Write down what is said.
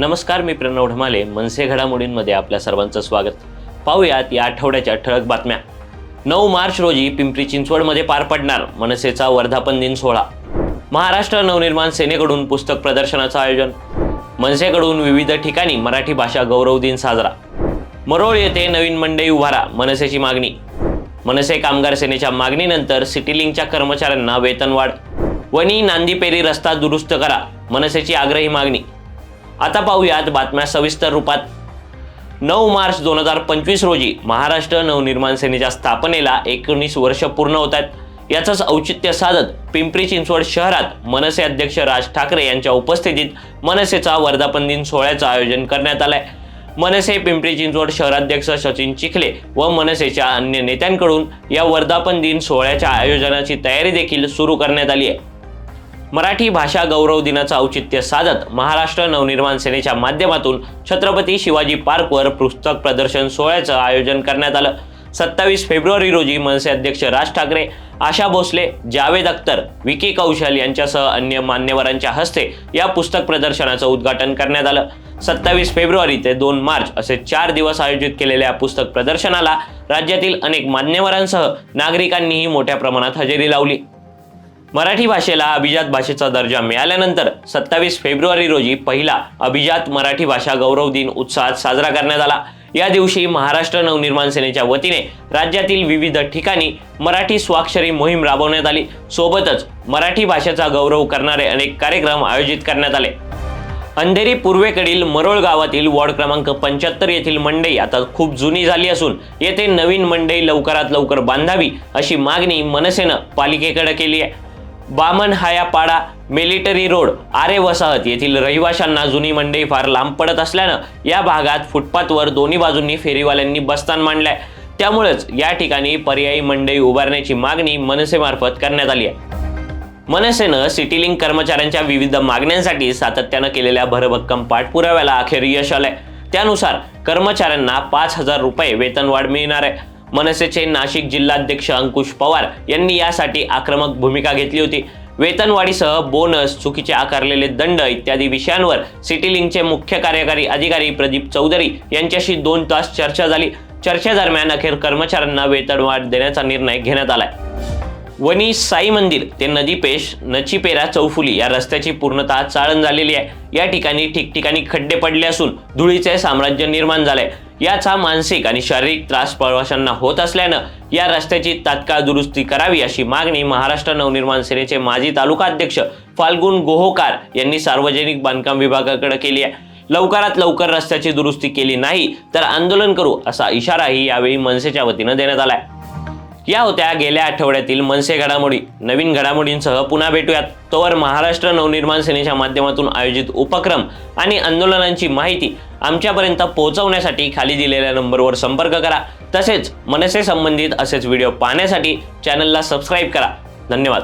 नमस्कार मी प्रणव ढमाले मनसे घडामोडींमध्ये आपल्या सर्वांचं स्वागत. पाहूयात या आठवड्याच्या ठळक बातम्या. नऊ मार्च रोजी पिंपरी चिंचवडमध्ये पार पडणार मनसेचा वर्धापन दिन सोहळा. महाराष्ट्र नवनिर्माण सेनेकडून पुस्तक प्रदर्शनाचं आयोजन. मनसेकडून विविध ठिकाणी मराठी भाषा गौरव दिन साजरा. मरोळ येथे नवीन मंडई उभारा मनसेची मागणी. मनसे कामगार सेनेच्या मागणीनंतर सिटीलिंगच्या कर्मचाऱ्यांना वेतनवाढ. वणी नांदीपेरी रस्ता दुरुस्त करा मनसेची आग्रही मागणी. आता पाहूयात बातम्या सविस्तर रूपात. नऊ मार्च दोन हजार पंचवीस रोजी महाराष्ट्र नवनिर्माण सेनेच्या स्थापनेला एकोणीस वर्ष पूर्ण होत आहेत. याचंच औचित्य साधत पिंपरी चिंचवड शहरात मनसे अध्यक्ष राज ठाकरे यांच्या उपस्थितीत मनसेचा वर्धापन दिन सोहळ्याचं आयोजन करण्यात आलंय. मनसे पिंपरी चिंचवड शहराध्यक्ष सचिन चिखले व मनसेच्या अन्य नेत्यांकडून या वर्धापन दिन सोहळ्याच्या आयोजनाची तयारी देखील सुरू करण्यात आली आहे. मराठी भाषा गौरव दिनाचं औचित्य साधत महाराष्ट्र नवनिर्माण सेनेच्या माध्यमातून छत्रपती शिवाजी पार्कवर पुस्तक प्रदर्शन सोहळ्याचं आयोजन करण्यात आलं. सत्तावीस फेब्रुवारी रोजी मनसे अध्यक्ष राज ठाकरे आशा भोसले जावेद अख्तर विकी कौशल यांच्यासह अन्य मान्यवरांच्या हस्ते या पुस्तक प्रदर्शनाचं उद्घाटन करण्यात आलं. सत्तावीस फेब्रुवारी ते दोन मार्च असे चार दिवस आयोजित केलेल्या पुस्तक प्रदर्शनाला राज्यातील अनेक मान्यवरांसह नागरिकांनीही मोठ्या प्रमाणात हजेरी लावली. मराठी भाषेला अभिजात भाषेचा दर्जा मिळाल्यानंतर सत्तावीस फेब्रुवारी रोजी पहिला अभिजात मराठी भाषा गौरव दिन उत्साहात साजरा करण्यात आला. या दिवशी महाराष्ट्र नवनिर्माण सेनेच्या वतीने राज्यातील विविध ठिकाणी मराठी स्वाक्षरी मोहीम राबवण्यात आली. सोबतच मराठी भाषेचा गौरव करणारे अनेक कार्यक्रम आयोजित करण्यात आले. अंधेरी पूर्वेकडील मरोळ गावातील वॉर्ड क्रमांक पंच्याहत्तर येथील मंडई आता खूप जुनी झाली असून येथे नवीन मंडई लवकरात लवकर बांधावी अशी मागणी मनसेनं पालिकेकडे केली आहे. बामन हाया पाडा मिलिटरी रोड आरे वसाहत येथील रहिवाशांना जुनी मंडई फार लांब पडत असल्यानं या भागात फुटपाथवर दोन्ही बाजूंनी फेरीवाल्यांनी बस्तान मांडलाय. त्यामुळेच या ठिकाणी पर्यायी मंडई उभारण्याची मागणी मनसेमार्फत करण्यात आली आहे. मनसेनं सिटीलिंक कर्मचाऱ्यांच्या विविध मागण्यांसाठी सातत्यानं केलेल्या भरभक्कम पाठपुराव्याला अखेर यश आलंय. त्यानुसार कर्मचाऱ्यांना पाच हजार रुपये वेतनवाढ मिळणार आहे. मनसेचे नाशिक जिल्हाध्यक्ष अंकुश पवार यांनी यासाठी आक्रमक भूमिका घेतली होती. वेतनवाढीसह बोनस चुकीचे आकारलेले दंड इत्यादी विषयांवर सिटीलिंकचे मुख्य कार्यकारी अधिकारी प्रदीप चौधरी यांच्याशी दोन तास चर्चा झाली. चर्चेदरम्यान अखेर कर्मचाऱ्यांना वेतनवाढ देण्याचा निर्णय घेण्यात आलाय. वणी साई मंदिर ते नदीपेश नचीपेरा चौफुली या रस्त्याची पूर्णतः चाळण झालेली आहे. या ठिकाणी ठिकठिकाणी खड्डे पडले असून धुळीचे साम्राज्य निर्माण झाले याचा मानसिक आणि शारीरिक त्रास प्रवाशांना होत असल्यानं या रस्त्याची तात्काळ दुरुस्ती करावी अशी मागणी महाराष्ट्र नवनिर्माण सेनेचे माजी तालुका अध्यक्ष फाल्गुन गोहोकार यांनी सार्वजनिक बांधकाम विभागाकडे केली आहे. लवकरात लवकर रस्त्याची दुरुस्ती केली नाही तर आंदोलन करू असा इशाराही यावेळी मनसेच्या वतीनं देण्यात आलाय. या होत्या गेल्या आठवड्यातील मनसे घडामोडी. नवीन घडामोडींसह पुन्हा भेटूयात. तोवर महाराष्ट्र नवनिर्माण सेनेच्या माध्यमातून आयोजित उपक्रम आणि आंदोलनांची माहिती आमच्यापर्यंत पोहोचवण्यासाठी खाली दिलेल्या नंबरवर संपर्क करा. तसेच मनसे संबंधित असेच व्हिडिओ पाहण्यासाठी चॅनलला सबस्क्राईब करा. धन्यवाद.